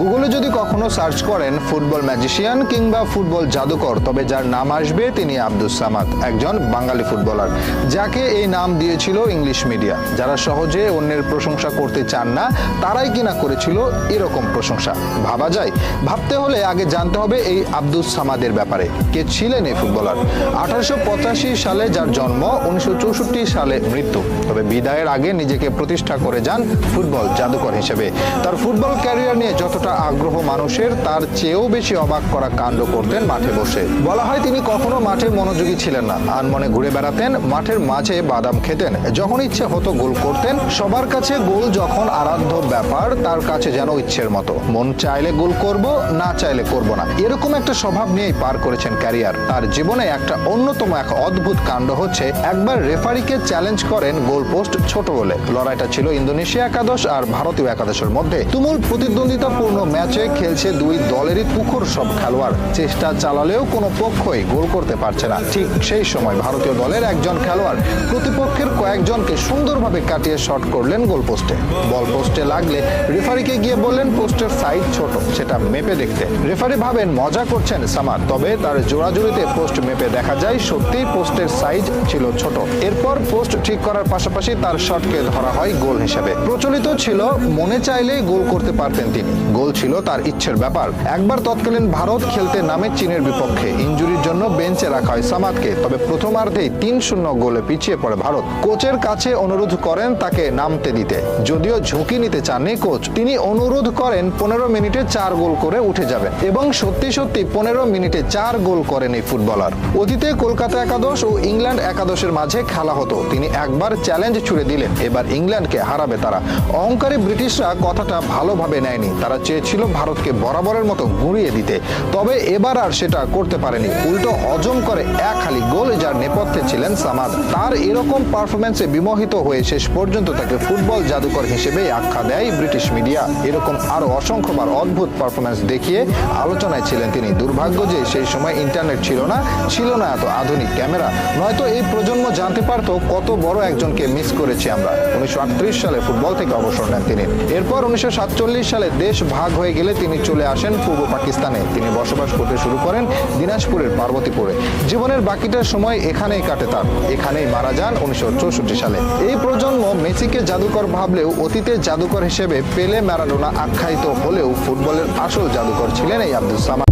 গুগলে যদি কখনো সার্চ করেন ফুটবল ম্যাজিশিয়ান কিংবা ফুটবল জাদুকর, তবে যার নাম আসবে তিনি আব্দুস সামাদ, একজন বাঙালি ফুটবলার যাকে এই নাম দিয়েছিল ইংলিশ মিডিয়া যারা সহজে অন্যের প্রশংসা করতে চান না, তারাই কিনা করেছিল এরকম প্রশংসা। ভাবা যায়, ভাবতে হলে আগে জানতে হবে এই আব্দুস সামাদের ব্যাপারে, কে ছিলেন এই ফুটবলার আঠারোশো পঁচাশি সালে যার জন্ম, উনিশশো চৌষট্টি সালে মৃত্যু। তবে বিদায়ের আগে নিজেকে প্রতিষ্ঠা করে যান ফুটবল জাদুকর হিসেবে। তার ফুটবল ক্যারিয়ার নিয়ে যতটা আগ্রহ মানুষের, তার চেয়েও বেশি অবাক করা কাণ্ড করতেন মাঠে বসে। বলা হয় তিনি কখনো মাঠে মনোযোগী ছিলেন না। আনমনে ঘুরে বেড়াতেন, মাঠের মাঝে বাদাম খেতেন। যখন ইচ্ছে হতো গোল করতেন, সবার কাছে গোল যখন আরাধ্য ব্যাপার, তার কাছে যেন ইচ্ছের মতো। মন চাইলে গোল করব, না চাইলে করব না। এরকম একটা স্বভাব নিয়েই পার করেছেন ক্যারিয়ার। তার জীবনে একটা অন্যতম এক অদ্ভুত কাণ্ড হচ্ছে, একবার রেফারিকে চ্যালেঞ্জ করেন গোল পোস্ট ছোট বলে। লড়াইটা ছিল ইন্দোনেশিয়া একাদশ আর ভারতীয় একাদশের মধ্যে। তুমুল প্রতিদ্বন্দ্বিতাপূর্ণ ম্যাচে খেলছে দুই দলেরই তুখর সব খেলোয়াড়। চেষ্টা চালালেও কোনো পক্ষই গোল করতে পারছে না। ঠিক সেই সময় ভারতীয় দলের একজন খেলোয়াড় প্রতিপক্ষের কয়েকজনকে সুন্দরভাবে কাটিয়ে শট করলেন গোল পোস্টে বল পোস্টে লাগলে রেফারিকে গিয়ে বললেন, পোস্টের সাইজ ছোট, সেটা মেপে দেখতে। রেফারি ভাবেন, মজা করছেন সামাদ, তবে তার জোড়াজুড়িতে পোস্ট মেপে দেখা যায়, সত্যিই পোস্টের সাইজ ছিল ছোট। এরপর পোস্ট ঠিক করার পাশাপাশি তার শটকে ধরা হয় গোল হিসেবে। প্রচলিত ছিল, মনে চাইলেই গোল করতে পারতেন তিনি। গোল ছিল তার ইচ্ছের ব্যাপার। একবার তৎকালীন ভারত খেলতে নামে চীনের বিপক্ষে। ইঞ্জুরির জন্য বেঞ্চে রাখা হয় সামাদকে। তবে প্রথমার্ধেই তিন শূন্য গোলে পিছিয়ে পড়ে ভারত। কোচের কাছে অনুরোধ করেন তাকে নামতে দিতে। যদিও ঝুঁকি নিতে চাননি কোচ, তিনি অনুরোধ করেন পনেরো মিনিটে চার গোল করে উঠে যাবেন এবং সত্যি সত্যি পনেরো মিনিটে চার গোল করেন এই ফুটবলার। অতীতে কলকাতা একাদশ ও ইংল্যান্ড একাদশের মাঝে খেলা হতো। তিনি একবার চ্যালেঞ্জ ছুড়ে দিলেন। এবার ইংল্যান্ডকে হারাবে তারা। অহংকারী ব্রিটিশরা কথাটা ভালোভাবে নেয়নি। তারা চেয়েছিল ভারতকে বরাবরের মতো গুঁড়িয়ে দিতে। তবে এবার আর সেটা করতে পারেনি। উল্টো হজম করে এক খালি গোল যার নেপথ্যে ছিলেন সামাদ। তার এরকম পারফরমেন্সে বিমোহিত হয়ে শেষ পর্যন্ত তাকে ফুটবল জাদুকর হিসেবে আখ্যা দেয় ব্রিটিশ মিডিয়া। এরকম আরও অসংখ্যবার অদ্ভুত পারফরমেন্স দেখিয়ে আলোচনায় ছিলেন তিনি। দুর্ভাগ্য যে সেই সময় ইন্টারনেট ছিল না ছিল না এত আধুনিক ক্যামেরা। নয়তো এই প্রজন্ম জানতে পারতো কত বড় একজনকে মিস করেছি আমরা। উনিশশো আটত্রিশ সালে ফুটবল থেকে অবসর নেন তিনি। এরপর উনিশশো সাতচল্লিশ সালে দেশ ভাগ হয়ে গেলে তিনি চলে আসেন পূর্ব পাকিস্তানে। তিনি বসবাস করতে শুরু করেন দিনাজপুরের পার্বতীপুরে। জীবনের বাকিটা সময় এখানেই কাটে তার এখানেই মারা যান উনিশশো চৌষট্টি সালে। এই প্রজন্ম মেসিকে জাদুকর ভাবলেও অতীতের জাদুকর হিসেবে পেলে ম্যারাডোনা আখ্যায়িত হলেও ফুটবলের আসল জাদুকর ছিলেন এই আব্দুল সামাদ।